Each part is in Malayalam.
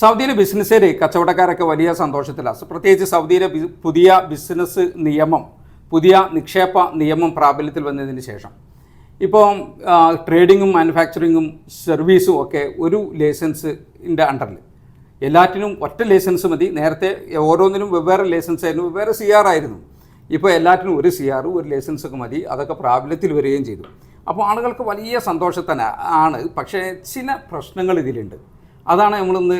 സൗദിയിലെ ബിസിനസ്സുകാർ കച്ചവടക്കാരൊക്കെ വലിയ സന്തോഷത്തിലാണ് പ്രത്യേകിച്ച് സൗദിയിലെ പുതിയ ബിസിനസ് നിയമം പുതിയ നിക്ഷേപ നിയമം പ്രാബല്യത്തിൽ വന്നതിന് ശേഷം. ഇപ്പോൾ ട്രേഡിങ്ങും മാനുഫാക്ചറിങ്ങും സർവീസും ഒക്കെ ഒരു ലൈസൻസിന്റെ അണ്ടറിൽ എല്ലാറ്റിനും ഒറ്റ ലൈസൻസ് മതി. നേരത്തെ ഓരോന്നിനും വെവ്വേറെ ലൈസൻസ് ആയിരുന്നു വെവ്വേറെ സി ആർ ആയിരുന്നു. ഇപ്പോൾ എല്ലാറ്റിനും ഒരു സി ആറും ഒരു ലൈസൻസൊക്കെ മതി. അതൊക്കെ പ്രാബല്യത്തിൽ വരികയും ചെയ്തു. അപ്പോൾ ആളുകൾക്ക് വലിയ സന്തോഷത്തന്നെ ആണ്. പക്ഷേ ചില പ്രശ്നങ്ങൾ ഇതിലുണ്ട്. അതാണ് നമ്മളിന്ന്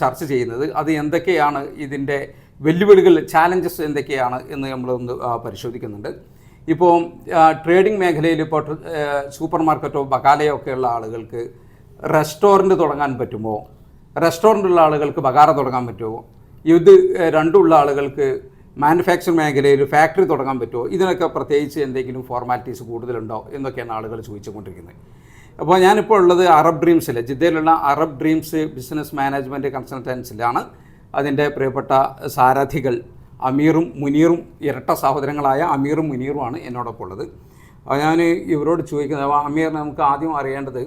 ചർച്ച ചെയ്യുന്നത്. അത് എന്തൊക്കെയാണ് ഇതിന്റെ വെല്ലുവിളികൾ ചാലഞ്ചസ് എന്തൊക്കെയാണ് എന്ന് നമ്മളൊന്ന് പരിശോധിക്കുന്നുണ്ട്. ഇപ്പോൾ ട്രേഡിംഗ് മേഖലയിൽ ഇപ്പോൾ സൂപ്പർ മാർക്കറ്റോ ബകാലയോ ഒക്കെയുള്ള ആളുകൾക്ക് റെസ്റ്റോറന്റ് തുടങ്ങാൻ പറ്റുമോ? റെസ്റ്റോറന്റുള്ള ആളുകൾക്ക് ബകാര തുടങ്ങാൻ പറ്റുമോ? ഇത് രണ്ടുള്ള ആളുകൾക്ക് മാനുഫാക്ചർ മേഖലയിൽ ഫാക്ടറി തുടങ്ങാൻ പറ്റുമോ? ഇതിനൊക്കെ പ്രത്യേകിച്ച് എന്തെങ്കിലും ഫോർമാലിറ്റീസ് കൂടുതലുണ്ടോ? എന്നൊക്കെയാണ് ആളുകൾ ചോദിച്ചുകൊണ്ടിരിക്കുന്നത്. അപ്പോൾ ഞാനിപ്പോൾ ഉള്ളത് അറബ് ഡ്രീംസിൽ ജിദ്ദയിലുള്ള അറബ് ഡ്രീംസ് ബിസിനസ് മാനേജ്മെന്റ് കൺസൾട്ടൻസിലാണ് അതിന്റെ പ്രിയപ്പെട്ട സാരഥികൾ അമീറും മുനീറും ഇരട്ട സഹോദരങ്ങളായ അമീറും മുനീറുമാണ് എന്നോടൊപ്പം ഉള്ളത്. അപ്പോൾ ഞാൻ ഇവരോട് ചോദിക്കുന്നത് അമീർ നമുക്ക് ആദ്യം അറിയേണ്ടത്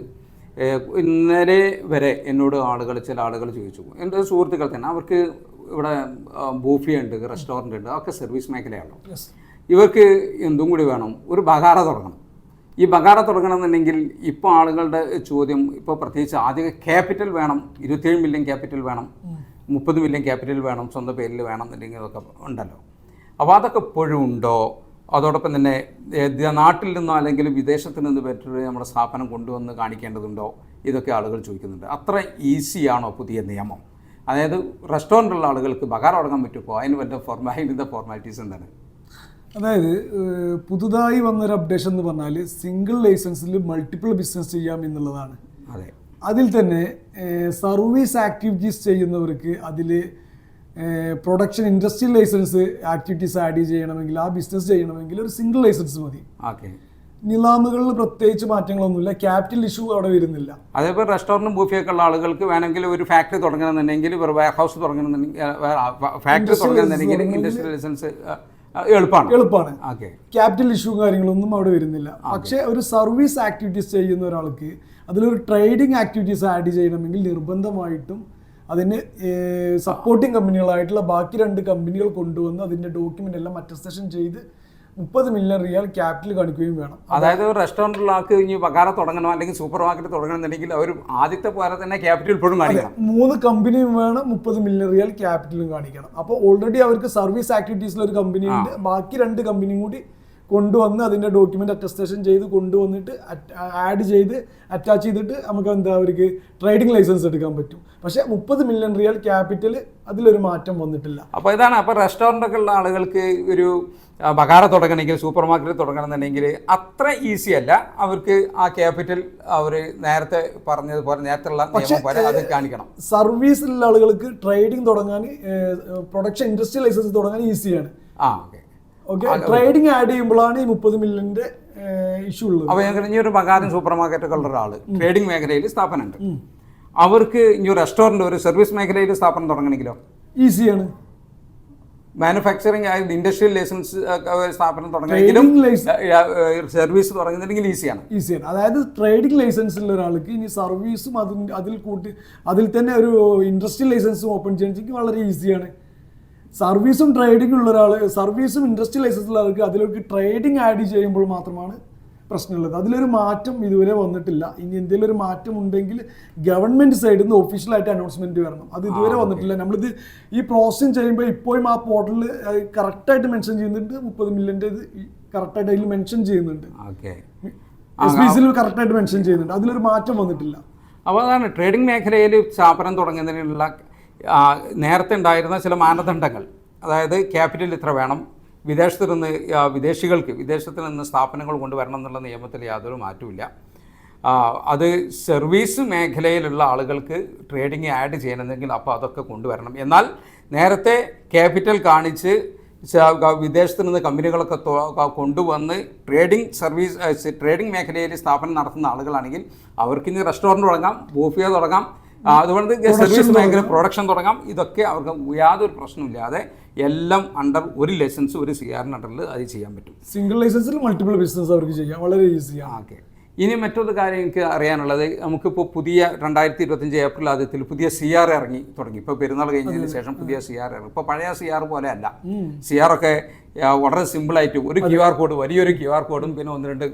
ഇന്നലെ വരെ എന്നോട് ആളുകൾ ചില ആളുകൾ ചോദിച്ചു. എന്റെ സുഹൃത്തുക്കൾ തന്നെ അവർക്ക് ഇവിടെ ബൂഫിയുണ്ട് റെസ്റ്റോറന്റ് ഉണ്ട് അതൊക്കെ സർവീസ് മേഖലയാണല്ലോ. ഇവർക്ക് എന്തും കൂടി വേണം. ഒരു ബഹാറ തുടങ്ങണം. ഈ ബകാറ തുടങ്ങണമെന്നുണ്ടെങ്കിൽ ഇപ്പോൾ ആളുകളുടെ ചോദ്യം ഇപ്പോൾ പ്രത്യേകിച്ച് ആദ്യം ക്യാപിറ്റൽ വേണം ഇരുപത്തിയേഴ് മില്യൺ ക്യാപിറ്റൽ വേണം മുപ്പത് മില്യൺ ക്യാപിറ്റൽ വേണം സ്വന്തം പേരിൽ വേണം എന്നുണ്ടെങ്കിൽ അതൊക്കെ ഉണ്ടല്ലോ. അപ്പോൾ അതൊക്കെ ഇപ്പോഴും ഉണ്ടോ? അതോടൊപ്പം തന്നെ നാട്ടിൽ നിന്നോ അല്ലെങ്കിൽ വിദേശത്ത് നിന്ന് പറ്റൊരു നമ്മുടെ സ്ഥാപനം കൊണ്ടുവന്ന് കാണിക്കേണ്ടതുണ്ടോ? ഇതൊക്കെ ആളുകൾ ചോദിക്കുന്നുണ്ട്. അത്ര ഈസിയാണോ പുതിയ നിയമം? അതായത് റെസ്റ്റോറന്റുള്ള ആളുകൾക്ക് ബകാറ തുടങ്ങാൻ പറ്റുമോ? അതിന് വല്ല ഫോർമാ അതിന്റെ ഫോർമാലിറ്റീസ് എന്താണ്? അതായത് പുതുതായി വന്നൊരു അപ്ഡേഷൻ എന്ന് പറഞ്ഞാൽ സിംഗിൾ ലൈസൻസിൽ മൾട്ടിപ്പിൾ ബിസിനസ് ചെയ്യാം എന്നുള്ളതാണ്. അതെ. അതിൽ തന്നെ സർവീസ് ആക്ടിവിറ്റീസ് ചെയ്യുന്നവർക്ക് അതിൽ production industrial licence activities add ചെയ്യണമെങ്കിൽ ആ ബിസിനസ് ചെയ്യണമെങ്കിൽ ഒരു സിംഗിൾ ലൈസൻസ് മതി. ഓക്കെ. നിലാമുകളിൽ പ്രത്യേകിച്ച് മാറ്റങ്ങളൊന്നുമില്ല. ക്യാപിറ്റൽ ഇഷ്യൂ അവിടെ വരുന്നില്ല. അതേപോലെ റെസ്റ്റോറന്റും ബൂഫിയൊക്കെ ഉള്ള ആളുകൾക്ക് വേണമെങ്കിൽ ഒരു ഫാക്ടറി തുടങ്ങണമെന്നുണ്ടെങ്കിൽ ഒരു വെയർ ഹൗസ് തുടങ്ങണമെന്നുണ്ടെങ്കിൽ ഫാക്ടറി തുടങ്ങണമെന്നുണ്ടെങ്കിൽ ഇൻഡസ്ട്രിയൽ ലൈസൻസ് എളുപ്പമാണ് എളുപ്പമാണ് ക്യാപിറ്റൽ ഇഷ്യൂ കാര്യങ്ങളൊന്നും അവിടെ വരുന്നില്ല. പക്ഷേ ഒരു സർവീസ് ആക്ടിവിറ്റീസ് ചെയ്യുന്ന ഒരാൾക്ക് അതിലൊരു ട്രേഡിംഗ് ആക്ടിവിറ്റീസ് ആഡ് ചെയ്യണമെങ്കിൽ നിർബന്ധമായിട്ടും അതിന് സപ്പോർട്ടിംഗ് കമ്പനികളായിട്ടുള്ള ബാക്കി രണ്ട് കമ്പനികൾ കൊണ്ടുവന്ന് അതിന്റെ ഡോക്യുമെന്റ് എല്ലാം അറ്റസ്റ്റേഷൻ ചെയ്ത് മുപ്പത് മില്യൺ റിയൽ ക്യാപിറ്റൽ കാണിക്കുകയും വേണം. അതായത് ഒരു റെസ്റ്റോറന്റിലാക്ക് ഇനി പകാര തുടങ്ങണം അല്ലെങ്കിൽ സൂപ്പർ മാർക്കറ്റ് തുടങ്ങണമെന്നുണ്ടെങ്കിൽ അവർ ആദ്യത്തെ പോലെ തന്നെ ക്യാപിറ്റൽ ഇപ്പോഴും കാണിക്കണം. മൂന്ന് കമ്പനിയും വേണം മുപ്പത് മില്യൺ റിയൽ ക്യാപിറ്റലും കാണിക്കണം. അപ്പോൾ ഓൾറെഡി അവർക്ക് സർവീസ് ആക്ടിവിറ്റീസിൽ ഒരു കമ്പനി ഉണ്ട്. ബാക്കി രണ്ട് കമ്പനിയും കൂടി കൊണ്ടുവന്ന് അതിന്റെ ഡോക്യുമെന്റ് അറ്റസ്റ്റേഷൻ ചെയ്ത് കൊണ്ടുവന്നിട്ട് ആഡ് ചെയ്ത് അറ്റാച്ച് ചെയ്തിട്ട് നമുക്ക് എന്താ അവർക്ക് ട്രേഡിംഗ് ലൈസൻസ് എടുക്കാൻ പറ്റും. പക്ഷേ മുപ്പത് മില്യൺ റിയൽ ക്യാപിറ്റൽ അതിലൊരു മാറ്റം വന്നിട്ടില്ല. അപ്പോൾ ഇതാണ് അപ്പോൾ റെസ്റ്റോറന്റൊക്കെ ഉള്ള ആളുകൾക്ക് ഒരു ബകാര തുടങ്ങണമെങ്കിൽ സൂപ്പർ മാർക്കറ്റ് തുടങ്ങണമെന്നുണ്ടെങ്കിൽ അത്ര ഈസി അല്ല. അവർക്ക് ആ ക്യാപിറ്റൽ അവർ നേരത്തെ പറഞ്ഞതുപോലെ നേരത്തെ ഉള്ള നിയമം പോലെ അത് കാണിക്കണം. സർവീസിലുള്ള ആളുകൾക്ക് ട്രേഡിംഗ് തുടങ്ങാൻ പ്രൊഡക്ഷൻ ഇൻഡസ്ട്രിയൽ ലൈസൻസ് തുടങ്ങാൻ ഈസിയാണ് ആ ഓക്കെ ഓക്കെ ട്രേഡിംഗ് ആഡ് ചെയ്യുമ്പോഴാണ് ഈ മുപ്പത് മില്യന്റെ ഇഷ്യൂ ഉള്ളത് അപ്പോൾ ഞങ്ങൾ ഇനി ഒരു ബകാരൻ സൂപ്പർ മാർക്കറ്റുകളുടെ ഉള്ള ഒരാൾ ട്രേഡിംഗ് മേഖലയിൽ സ്ഥാപനമുണ്ട്. അവർക്ക് ഇനി ഒരു റെസ്റ്റോറന്റ് ഒരു സർവീസ് മേഖലയിൽ സ്ഥാപനം തുടങ്ങണമെങ്കിലോ? ഈസിയാണ് മാനുഫാക്ചറിങ് ആയത് ഇൻഡസ്ട്രിയൽ ലൈസൻസ് സ്ഥാപനം തുടങ്ങണമെങ്കിലും സർവീസ് തുടങ്ങുന്നുണ്ടെങ്കിൽ ഈസിയാണ് ഈസിയാണ് അതായത് ട്രേഡിംഗ് ലൈസൻസ് ഉള്ള ഒരാൾക്ക് ഇനി സർവീസും അതിന് അതിൽ കൂട്ടി അതിൽ തന്നെ ഒരു ഇൻഡസ്ട്രിയൽ ലൈസൻസും ഓപ്പൺ ചെയ്യണമെങ്കിൽ വളരെ ഈസിയാണ് സർവീസും ട്രേഡിംഗ് ഉള്ള ഒരാൾ സർവീസും ഇൻഡസ്ട്രിയൽ ലൈസൻസ് ഉള്ള ആൾക്ക് അതിലേക്ക് ട്രേഡിംഗ് ആഡ് ചെയ്യുമ്പോൾ മാത്രമാണ് പ്രശ്നമുള്ളത്. അതിലൊരു മാറ്റം ഇതുവരെ വന്നിട്ടില്ല. ഇനി എന്തെങ്കിലും ഒരു മാറ്റം ഉണ്ടെങ്കിൽ ഗവൺമെന്റ് സൈഡിൽ നിന്ന് ഒഫീഷ്യലായിട്ട് അനൗൺസ്മെന്റ് വരണം. അത് ഇതുവരെ വന്നിട്ടില്ല. നമ്മളിത് ഈ പ്രോസസ്സിങ് ചെയ്യുമ്പോൾ ഇപ്പോഴും ആ പോർട്ടലിൽ കറക്റ്റായിട്ട് മെൻഷൻ ചെയ്യുന്നുണ്ട്. മുപ്പത് മില്യന്റെ ഇത് കറക്റ്റായിട്ട് അതിൽ മെൻഷൻ ചെയ്യുന്നുണ്ട്. ഓക്കെ. എസ് ബി സിയിൽ കറക്റ്റായിട്ട് മെൻഷൻ ചെയ്യുന്നുണ്ട്. അതിലൊരു മാറ്റം വന്നിട്ടില്ല. അപ്പോൾ അതാണ് ട്രേഡിംഗ് മേഖലയിൽ സ്ഥാപനം തുടങ്ങുന്നതിനുള്ള നേരത്തെ ഉണ്ടായിരുന്ന ചില മാനദണ്ഡങ്ങൾ. അതായത് ക്യാപിറ്റൽ ഇത്ര വേണം. വിദേശത്ത് നിന്ന് വിദേശികൾക്ക് വിദേശത്ത് നിന്ന് സ്ഥാപനങ്ങൾ കൊണ്ടുവരണം എന്നുള്ള നിയമത്തിൽ യാതൊരു മാറ്റമില്ല അത് സർവീസ് മേഖലയിലുള്ള ആളുകൾക്ക് ട്രേഡിംഗ് ആഡ് ചെയ്യണമെങ്കിൽ അപ്പോൾ അതൊക്കെ കൊണ്ടുവരണം. എന്നാൽ നേരത്തെ ക്യാപിറ്റൽ കാണിച്ച് വിദേശത്ത് നിന്ന് കമ്പനികളൊക്കെ കൊണ്ടുവന്ന് ട്രേഡിംഗ് സർവീസ് ട്രേഡിംഗ് മേഖലയിൽ സ്ഥാപനം നടത്തുന്ന ആളുകളാണെങ്കിൽ അവർക്ക് ഇനി റെസ്റ്റോറന്റ് തുടങ്ങാം ബൂഫിയ തുടങ്ങാം. അതുകൊണ്ട് സർവീസ് മേഖല പ്രൊഡക്ഷൻ തുടങ്ങാം. ഇതൊക്കെ അവർക്ക് യാതൊരു പ്രശ്നമില്ലാതെ എല്ലാം അണ്ടർ ഒരു ലൈസൻസ് ഒരു സി ആറിന് അണ്ടറിൽ അത് ചെയ്യാൻ പറ്റും. സിംഗിൾ ലൈസൻസിൽ മൾട്ടിപ്പിൾ ബിസിനസ് അവർക്ക് ചെയ്യാം. വളരെ ഈസിയാണ് ഓക്കെ ഇനി മറ്റൊരു കാര്യം എനിക്ക് അറിയാനുള്ളത് നമുക്കിപ്പോൾ പുതിയ രണ്ടായിരത്തി ഇരുപത്തഞ്ച് ഏപ്രിൽ ആദ്യത്തിൽ പുതിയ സി ആർ ഇറങ്ങി തുടങ്ങി. ഇപ്പോൾ പെരുന്നാൾ കഴിഞ്ഞതിന് ശേഷം പുതിയ സി ആർ ഇറങ്ങി. ഇപ്പോൾ പഴയ സി ആർ പോലെ അല്ല. സി ആർ ഒക്കെ വളരെ സിമ്പിളായിട്ട് ഒരു ക്യു ആർ കോഡ് വലിയൊരു ക്യു ആർ കോഡും പിന്നെ ഒന്ന് രണ്ട്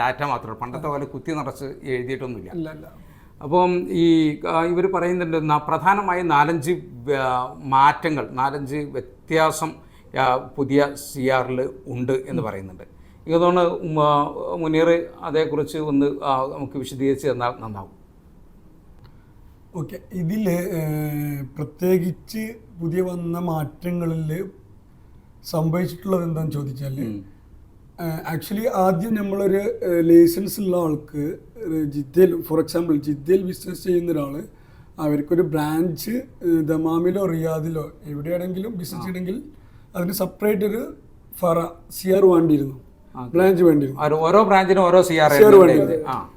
ഡാറ്റ മാത്രമേ പണ്ടത്തെ പോലെ കുത്തി നിറച്ച് എഴുതിയിട്ടൊന്നുമില്ല. അപ്പം ഈ ഇവർ പറയുന്നുണ്ട് പ്രധാനമായി നാലഞ്ച് മാറ്റങ്ങൾ നാലഞ്ച് വ്യത്യാസം പുതിയ സി ആറിൽ ഉണ്ട് എന്ന് പറയുന്നുണ്ട്. ഇതുകൊണ്ട് മുനീർ അതേക്കുറിച്ച് ഒന്ന് നമുക്ക് വിശദീകരിച്ച് തന്നാൽ നന്നാവും. ഓക്കെ ഇതിൽ പ്രത്യേകിച്ച് പുതിയ വന്ന മാറ്റങ്ങളിൽ സംഭവിച്ചിട്ടുള്ളത് എന്താണെന്ന് ചോദിച്ചാൽ ആക്ച്വലി ആദ്യം നമ്മളൊരു ലൈസൻസ് ഉള്ള ആൾക്ക് ജിദ്ദയിൽ ഫോർ എക്സാമ്പിൾ ജിദ്ദയിൽ ബിസിനസ് ചെയ്യുന്ന ഒരാൾ അവർക്കൊരു ബ്രാഞ്ച് ദമാമിലോ റിയാദിലോ എവിടെയാണെങ്കിലും ബിസിനസ് ചെയ്യണമെങ്കിൽ അതിന് സെപ്പറേറ്റ് ഒരു ഫറ സിആർ വേണ്ടിയിരുന്നു. ബ്രാഞ്ച് വേണ്ടിയിരുന്നു. ഓരോ ബ്രാഞ്ചിനും ഓരോ സി ആർ CR വേണ്ടി. ആ.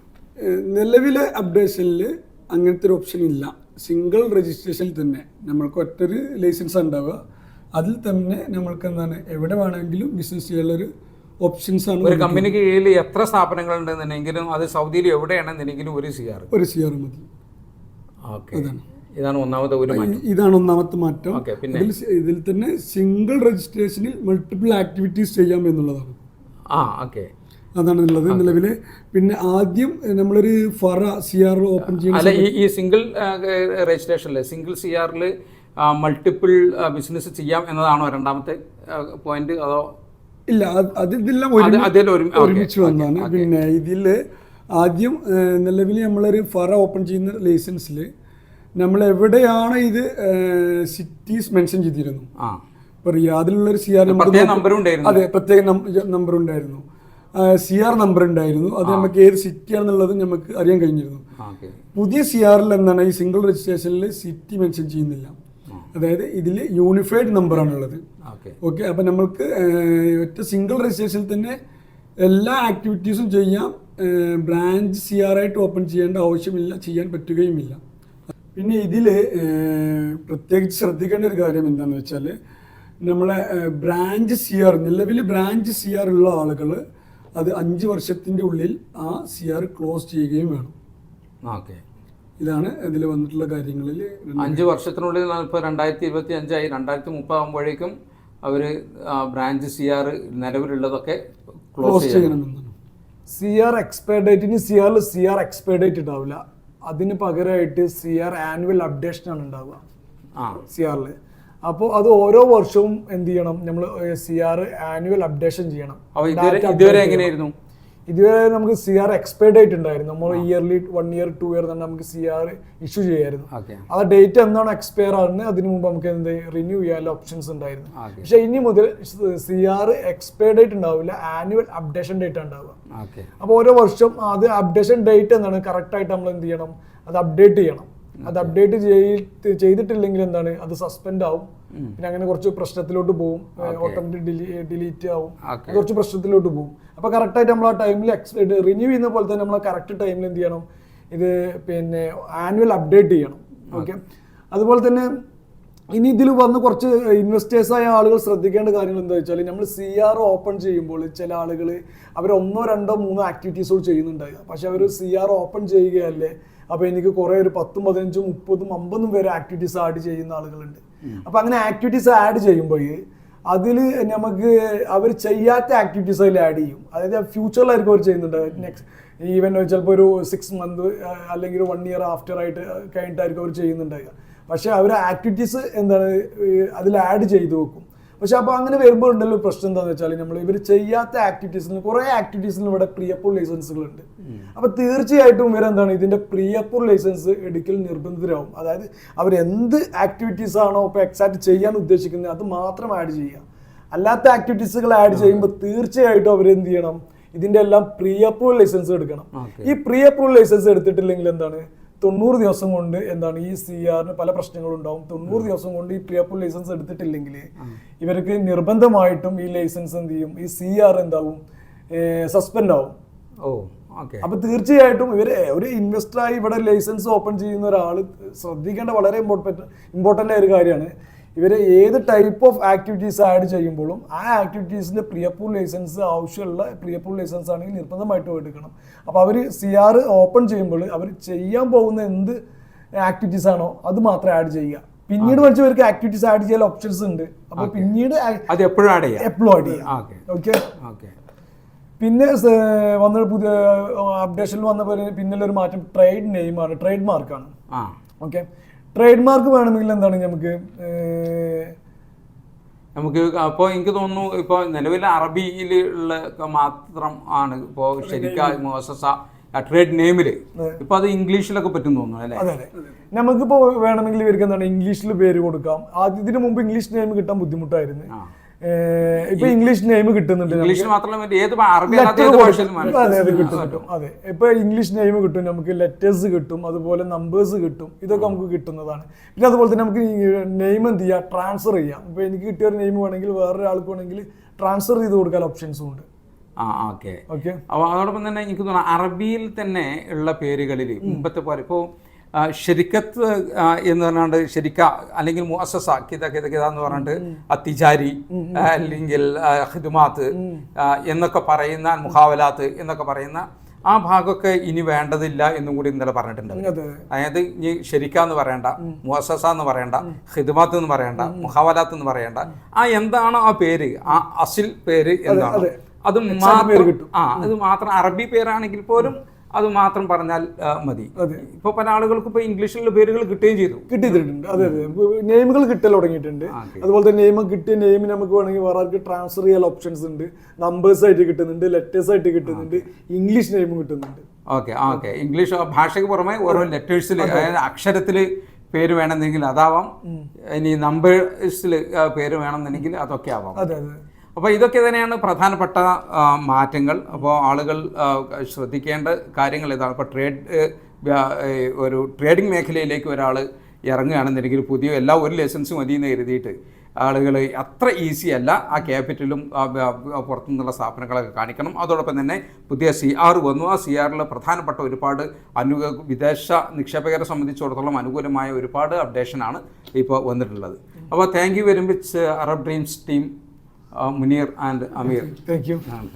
നിലവിലെ അപ്ഡേഷനിൽ അങ്ങനത്തെ ഒരു ഓപ്ഷൻ ഇല്ല. സിംഗിൾ രജിസ്ട്രേഷനിൽ തന്നെ നമ്മൾക്ക് ഒറ്റൊരു ലൈസൻസ് ഉണ്ടാവുക. അതിൽ തന്നെ നമ്മൾക്ക് എന്താണ് എവിടെ വേണമെങ്കിലും ബിസിനസ് ചെയ്യാനുള്ളൊരു ഓപ്ഷൻസ് ആണ് ഒരു കമ്പനിക്ക് കീഴിൽ എത്ര സ്ഥാപനങ്ങൾ ഉണ്ടെന്നുണ്ടെങ്കിലും അത് സൗദിയിൽ എവിടെയാണെന്നുണ്ടെങ്കിലും ഒരു സി ആർ ഒരു സി ആർ മതി. ഓക്കെ. ഇതാണ് ഒന്നാമത്തെ ഒരു മാറ്റം. ഇതാണ് ഒന്നാമത്തെ മാറ്റം. പിന്നെ? ഇതിൽ ഇതിൽ തന്നെ സിംഗിൾ രജിസ്ട്രേഷനിൽ മൾട്ടിപ്പിൾ ആക്ടിവിറ്റീസ് ചെയ്യാം എന്നുള്ളതാണ്. ആ ഓക്കെ. അതാണ് ഉള്ളത് നിലവിൽ പിന്നെ ആദ്യം നമ്മളൊരു ഫറ സി ആർ ഓപ്പൺ അല്ല ഈ ഈ സിംഗിൾ രജിസ്ട്രേഷനിൽ സിംഗിൾ സി ആറിൽ മൾട്ടിപ്പിൾ ബിസിനസ് ചെയ്യാം എന്നതാണോ രണ്ടാമത്തെ പോയിന്റ് അതോ ഇല്ല അത് ഇതെല്ലാം ഒരുമിച്ച് വന്നാണ് പിന്നെ ഇതിൽ ആദ്യം നിലവിൽ നമ്മളൊരു ഫറ ഓപ്പൺ ചെയ്യുന്ന ലൈസൻസിൽ നമ്മൾ എവിടെയാണ് ഇത് സിറ്റീസ് മെൻഷൻ ചെയ്തിരുന്നു? ഇപ്പോൾ റിയാദിലുള്ള ഒരു സി ആർ നമ്പർ അതെ പ്രത്യേക നമ്പർ ഉണ്ടായിരുന്നു. സി ആർ നമ്പർ ഉണ്ടായിരുന്നു. അത് നമുക്ക് ഏത് സിറ്റി ആണെന്നുള്ളത് നമുക്ക് അറിയാൻ കഴിഞ്ഞിരുന്നു. പുതിയ സി ആറിൽ എന്താണ് ഈ സിംഗിൾ രജിസ്ട്രേഷനിൽ സിറ്റി മെൻഷൻ ചെയ്യുന്നില്ല. അതായത് ഇതിൽ യൂണിഫൈഡ് നമ്പറാണുള്ളത് ഓക്കെ. ഓക്കെ അപ്പം നമ്മൾക്ക് ഒറ്റ സിംഗിൾ രജിസ്ട്രേഷനിൽ തന്നെ എല്ലാ ആക്ടിവിറ്റീസും ചെയ്യാം. ബ്രാഞ്ച് സി ആർ ആയിട്ട് ഓപ്പൺ ചെയ്യേണ്ട ആവശ്യമില്ല ചെയ്യാൻ പറ്റുകയുമില്ല. പിന്നെ ഇതിൽ പ്രത്യേകിച്ച് ശ്രദ്ധിക്കേണ്ട ഒരു കാര്യം എന്താണെന്ന് വെച്ചാൽ നമ്മളെ ബ്രാഞ്ച് സി ആർ നിലവിൽ ബ്രാഞ്ച് സി ആർ ഉള്ള ആളുകൾ അത് അഞ്ച് വർഷത്തിന്റെ ഉള്ളിൽ ആ സി ആർ ക്ലോസ് ചെയ്യുകയും വേണം. ഓക്കെ. ഇതാണ് ഇതിൽ വന്നിട്ടുള്ള കാര്യങ്ങളിൽ അഞ്ച് വർഷത്തിനുള്ളിൽ ഇപ്പോൾ രണ്ടായിരത്തി ഇരുപത്തി അഞ്ചായി രണ്ടായിരത്തി മുപ്പതാകുമ്പോഴേക്കും അവർ ബ്രാഞ്ച് സി ആർ നിലവിലുള്ളതൊക്കെ ക്ലോസ് ക്ലോസ് ചെയ്യണം. ചെയ്യണമെന്നാണ്. സി ആർ എക്സ്പയർ ഡേറ്റിന് ഇനി സി ആറിൽ സി ആർ എക്സ്പയർ ഡേറ്റ് ഉണ്ടാവില്ല അതിന് പകരമായിട്ട് സി ആർ ആനുവൽ അപ്ഡേഷൻ ആണ് ഉണ്ടാവുക ആ. സി ആറിൽ അപ്പോൾ അത് ഓരോ വർഷവും എന്ത് ചെയ്യണം? നമ്മൾ സി ആർ ആനുവൽ അപ്ഡേഷൻ ചെയ്യണം. ഇതുവരെ എങ്ങനെയായിരുന്നു? ഇതുവരെ നമുക്ക് സി ആർ എക്സ്പയർ ഡേറ്റ് ഉണ്ടായിരുന്നു നമ്മൾ early one year two year തന്നെ നമുക്ക് സി ആർ ഇഷ്യൂ ചെയ്യായിരുന്നു. ആ ഡേറ്റ് എന്താണ് എക്സ്പയർ ആകുന്നത് അതിനു മുമ്പ് നമുക്ക് എന്ത് റിന്യൂ ചെയ്യാനുള്ള ഓപ്ഷൻസ് ഉണ്ടായിരുന്നു. പക്ഷെ ഇനി മുതൽ സി ആർ എക്സ്പയർ ഡേറ്റ് ഉണ്ടാവില്ല ആനുവൽ അപ്ഡേഷൻ ഡേറ്റ് ഉണ്ടാവുക. അപ്പോൾ ഓരോ വർഷം അത് അപ്ഡേഷൻ ഡേറ്റ് എന്താണ് കറക്റ്റ് ആയിട്ട് നമ്മൾ എന്ത് ചെയ്യണം? അത് അപ്ഡേറ്റ് ചെയ്യണം. അത് അപ്ഡേറ്റ് ചെയ്തിട്ടില്ലെങ്കിൽ എന്താണ്? അത് സസ്പെൻഡ് ആവും. പിന്നെ അങ്ങനെ കുറച്ച് പ്രശ്നത്തിലോട്ട് പോകും ഓട്ടോമാറ്റിക് ഡിലീറ്റ് ആവും. കുറച്ച് പ്രശ്നത്തിലോട്ട് പോകും അപ്പൊ കറക്റ്റ് ആയിട്ട് നമ്മൾ ആ ടൈമിൽ റിന്യൂ ചെയ്യുന്ന പോലെ തന്നെ നമ്മൾ കറക്റ്റ് ടൈമിൽ എന്ത് ചെയ്യണം? ഇത് പിന്നെ ആനുവൽ അപ്ഡേറ്റ് ചെയ്യണം. ഓക്കെ. അതുപോലെ തന്നെ ഇനി ഇതിൽ വന്ന് കുറച്ച് ഇൻവെസ്റ്റേഴ്സ് ആയ ആളുകൾ ശ്രദ്ധിക്കേണ്ട കാര്യങ്ങൾ എന്താ വെച്ചാൽ നമ്മൾ സി ആർ ഓപ്പൺ ചെയ്യുമ്പോൾ ചില ആളുകൾ അവർ ഒന്നോ രണ്ടോ മൂന്നോ ആക്ടിവിറ്റീസോട് ചെയ്യുന്നുണ്ടായി പക്ഷെ അവർ സി ആർ ഓപ്പൺ ചെയ്യുകയല്ലേ അപ്പോൾ എനിക്ക് കുറേ ഒരു പത്തും പതിനഞ്ചും മുപ്പതും അമ്പതും വരെ ആക്ടിവിറ്റീസ് ആഡ് ചെയ്യുന്ന ആളുകളുണ്ട്. അപ്പോൾ അങ്ങനെ ആക്ടിവിറ്റീസ് ആഡ് ചെയ്യുമ്പോൾ അതിൽ നമുക്ക് അവർ ചെയ്യാത്ത ആക്ടിവിറ്റീസ് അതിൽ ആഡ് ചെയ്യും. അതായത് ഫ്യൂച്ചറിലായിരിക്കും അവർ ചെയ്യുന്നുണ്ട്. നെക്സ്റ്റ് ഈവൻ ചിലപ്പോൾ ഒരു സിക്സ് മന്ത് അല്ലെങ്കിൽ വൺ ഇയർ ആഫ്റ്റർ ആയിട്ട് കഴിഞ്ഞിട്ടായിരിക്കും അവർ ചെയ്യുന്നുണ്ടാവുക. പക്ഷേ അവർ ആക്ടിവിറ്റീസ് എന്താണ് അതിൽ ആഡ് ചെയ്തു വെക്കും. പക്ഷെ അപ്പോൾ അങ്ങനെ വരുമ്പോൾ ഉണ്ടല്ലോ പ്രശ്നം എന്താണെന്ന് വെച്ചാൽ നമ്മൾ ഇവർ ചെയ്യാത്ത ആക്ടിവിറ്റീസിന് കുറേ ആക്ടിവിറ്റീസിന് ഇവിടെ ലൈസൻസുകൾ ലൈസൻസുകളുണ്ട് അപ്പോൾ തീർച്ചയായിട്ടും ഇവരെന്താണ് ഇതിന്റെ പ്രിയപ്പൂർ ലൈസൻസ് എടുക്കൽ നിർബന്ധിതരാകും അതായത് അവർ എന്ത് ആക്ടിവിറ്റീസ് ആണോ ഇപ്പോൾ എക്സാക്ട് ചെയ്യാൻ ഉദ്ദേശിക്കുന്നത് അത് മാത്രം ആഡ് ചെയ്യുക. അല്ലാത്ത ആക്ടിവിറ്റീസുകൾ ആഡ് ചെയ്യുമ്പോൾ തീർച്ചയായിട്ടും അവർ എന്ത് ചെയ്യണം? ഇതിന്റെ എല്ലാം പ്രീ അപ്രൂവൽ ലൈസൻസ് എടുക്കണം ഈ പ്രീ അപ്രൂവൽ ലൈസൻസ് എടുത്തിട്ടില്ലെങ്കിൽ എന്താണ്? തൊണ്ണൂറ് ദിവസം കൊണ്ട് എന്താണ് ഈ സി ആറിന് പല പ്രശ്നങ്ങളും ഉണ്ടാവും തൊണ്ണൂറ് ദിവസം കൊണ്ട് ഈ പ്രീ അപ്രൂവൽ ലൈസൻസ് എടുത്തിട്ടില്ലെങ്കിൽ ഇവർക്ക് നിർബന്ധമായിട്ടും ഈ ലൈസൻസ് എന്ത് ചെയ്യും? ഈ സി ആർ എന്താവും? സസ്പെൻഡ് ആവും. Oh okay. അപ്പൊ തീർച്ചയായിട്ടും ഇവർ ഒരു ഇൻവെസ്റ്റർ ആയി ഇവിടെ ലൈസൻസ് ഓപ്പൺ ചെയ്യുന്ന ഒരാൾ ശ്രദ്ധിക്കേണ്ട വളരെ ഇമ്പോർട്ടന്റ് ഇമ്പോർട്ടന്റ് ആയ ഒരു കാര്യമാണ്. ഇവർ ഏത് ടൈപ്പ് ഓഫ് ആക്ടിവിറ്റീസ് ആഡ് ചെയ്യുമ്പോഴും ആ ആക്ടിവിറ്റീസിന്റെ പ്രിയപ്പൂർ ലൈസൻസ് ആവശ്യമുള്ള പ്രിയപ്പൂർ ലൈസൻസ് ആണെങ്കിൽ നിർബന്ധമായിട്ടും എടുക്കണം. അപ്പോൾ അവർ സി ആർ ഓപ്പൺ ചെയ്യുമ്പോൾ അവർ ചെയ്യാൻ പോകുന്ന എന്ത് ആക്ടിവിറ്റീസ് ആണോ അത് മാത്രം ആഡ് ചെയ്യുക. പിന്നീട് പഠിച്ചവർക്ക് ആക്ടിവിറ്റീസ് ആഡ് ചെയ്യാൻ ഓപ്ഷൻസ് ഉണ്ട്. അപ്പോൾ പിന്നീട് അത് എപ്പോഴും ആഡ് ചെയ്യാം എപ്പോഴും ആഡ് ചെയ്യാം ഓക്കെ ഓക്കെ പിന്നെ വന്ന പുതിയ അപ്ഡേഷനിൽ വന്ന പോലെ പിന്നിലെ ഒരു മാറ്റം ട്രേഡ് നെയിമാണ് ട്രേഡ് മാർക്കാണ് ഓക്കെ ട്രേഡ് മാർക്ക് വേണമെങ്കിൽ എന്താണ് നമുക്ക് നമുക്ക് അപ്പോൾ എനിക്ക് തോന്നുന്നു ഇപ്പോൾ നിലവിൽ അറബിയിൽ ഉള്ള മാത്രം ആണ്. ഇപ്പോൾ ശരിക്കും മോസസ ട്രേഡ് നെയിമിൽ ഇപ്പൊ അത് ഇംഗ്ലീഷിലൊക്കെ പറ്റും തോന്നുന്നു അല്ലേ? അതെ നമുക്കിപ്പോ വേണമെങ്കിൽ ഇവർക്ക് എന്താണ് ഇംഗ്ലീഷിൽ പേര് കൊടുക്കാം. ആദ്യത്തിന് മുമ്പ് ഇംഗ്ലീഷ് നെയിം കിട്ടാൻ ബുദ്ധിമുട്ടായിരുന്നു. ഇപ്പൊ ഇംഗ്ലീഷ് നെയിം കിട്ടുന്നുണ്ട് ഇംഗ്ലീഷ് മാത്രമല്ല ഏത് അറബി. അതെ അതെ കിട്ടും. അതെ. ഇപ്പൊ ഇംഗ്ലീഷ് നെയിം കിട്ടും നമുക്ക് ലെറ്റേഴ്സ് കിട്ടും അതുപോലെ നമ്പേഴ്സ് കിട്ടും ഇതൊക്കെ നമുക്ക് കിട്ടുന്നതാണ്. പിന്നെ അതുപോലെ തന്നെ നമുക്ക് നെയിം എന്ത് ചെയ്യാം? ട്രാൻസ്ഫർ ചെയ്യാം. ഇപ്പൊ എനിക്ക് കിട്ടിയ ഒരു നെയിം വേണമെങ്കിൽ വേറൊരാൾക്ക് വേണമെങ്കിൽ ട്രാൻസ്ഫർ ചെയ്ത് കൊടുക്കാൻ ഓപ്ഷൻസും ഉണ്ട്. ആ ഓക്കെ ഓക്കെ അപ്പോൾ അതോടൊപ്പം തന്നെ എനിക്ക് തോന്നുന്നു അറബിയിൽ തന്നെ ഉള്ള പേരുകളിൽ മുമ്പത്തെ പോലെ ഇപ്പോൾ ഷെരിക്കത്ത് ആ, എന്ന് പറഞ്ഞാണ്ട് ഷെരിക്ക അല്ലെങ്കിൽ മുഅസസ കിത കിത കിത എന്ന് പറഞ്ഞിട്ട് അത്തിജാരി അല്ലെങ്കിൽ ഹിദുമാത്ത് എന്നൊക്കെ പറയുന്ന മുഹാവലാത്ത് എന്നൊക്കെ പറയുന്ന ആ ഭാഗമൊക്കെ ഇനി വേണ്ടതില്ല എന്നും കൂടി ഇന്നലെ പറഞ്ഞിട്ടുണ്ട് അതെ അതെ. അതായത് ഇനി ഷെരിക്ക എന്ന് പറയണ്ട മുഹസസ എന്ന് പറയണ്ട ഖിദ്മാത്ത് എന്ന് പറയണ്ട മുഹാവലാത്ത് എന്ന് പറയണ്ട ആ എന്താണ് ആ പേര് ആ അസിൽ പേര് എന്താണ് അത്. മാത്രം ആ അത് മാത്രം അറബി പേരാണെങ്കിൽ പോലും അത് മാത്രം പറഞ്ഞാൽ മതി. അതെ. ഇപ്പൊ പല ആളുകൾക്ക് ഇപ്പൊ ഇംഗ്ലീഷിലുള്ള പേരുകൾ കിട്ടുകയും ചെയ്തു. കിട്ടിയിട്ടുണ്ട്. അതെ അതെ. നെയിമുകൾ കിട്ടൽ തുടങ്ങിയിട്ടുണ്ട്. അതുപോലെ തന്നെ നെയിം കിട്ടിയ നെയിം നമുക്ക് വേണമെങ്കിൽ വേറെ ആൾക്ക് ട്രാൻസ്ഫർ ചെയ്യാൻ ഓപ്ഷൻസ് ഉണ്ട്. നമ്പേഴ്സ് ആയിട്ട് കിട്ടുന്നുണ്ട് ലെറ്റേഴ്സ് ആയിട്ട് കിട്ടുന്നുണ്ട് ഇംഗ്ലീഷ് നെയിമും കിട്ടുന്നുണ്ട്. Okay okay. ഇംഗ്ലീഷ് ഭാഷയ്ക്ക് പുറമെ ഓരോ ലെറ്റേഴ്സിൽ അതായത് അക്ഷരത്തിൽ പേര് വേണമെന്നെങ്കിൽ അതാവാം. ഇനി നമ്പേഴ്സിൽ പേര് വേണമെന്നുണ്ടെങ്കിൽ അതൊക്കെ ആവാം. അതെ അതെ. അപ്പോൾ ഇതൊക്കെ തന്നെയാണ് പ്രധാനപ്പെട്ട മാറ്റങ്ങൾ. അപ്പോൾ ആളുകൾ ശ്രദ്ധിക്കേണ്ട കാര്യങ്ങൾ ഇതാണ്. ഇപ്പോൾ ട്രേഡ് ഒരു ട്രേഡിംഗ് മേഖലയിലേക്ക് ഒരാൾ ഇറങ്ങുകയാണെന്നുണ്ടെങ്കിൽ പുതിയ എല്ലാ ഒരു ലൈസൻസ് മതി എന്ന് കരുതിയിട്ട് ആളുകൾ അത്ര ഈസി അല്ല ആ ക്യാപിറ്റലും പുറത്തുനിന്നുള്ള സ്ഥാപനങ്ങളൊക്കെ കാണിക്കണം. അതോടൊപ്പം തന്നെ പുതിയ സി ആർ വന്നു. ആ സി ആറിൽ പ്രധാനപ്പെട്ട ഒരുപാട് അനു വിദേശ നിക്ഷേപകരെ സംബന്ധിച്ചിടത്തോളം അനുകൂലമായ ഒരുപാട് അപ്ഡേഷനാണ് ഇപ്പോൾ വന്നിട്ടുള്ളത്. അപ്പോൾ thank you very much Arab dreams team. Munir and Amir thank you ആണ്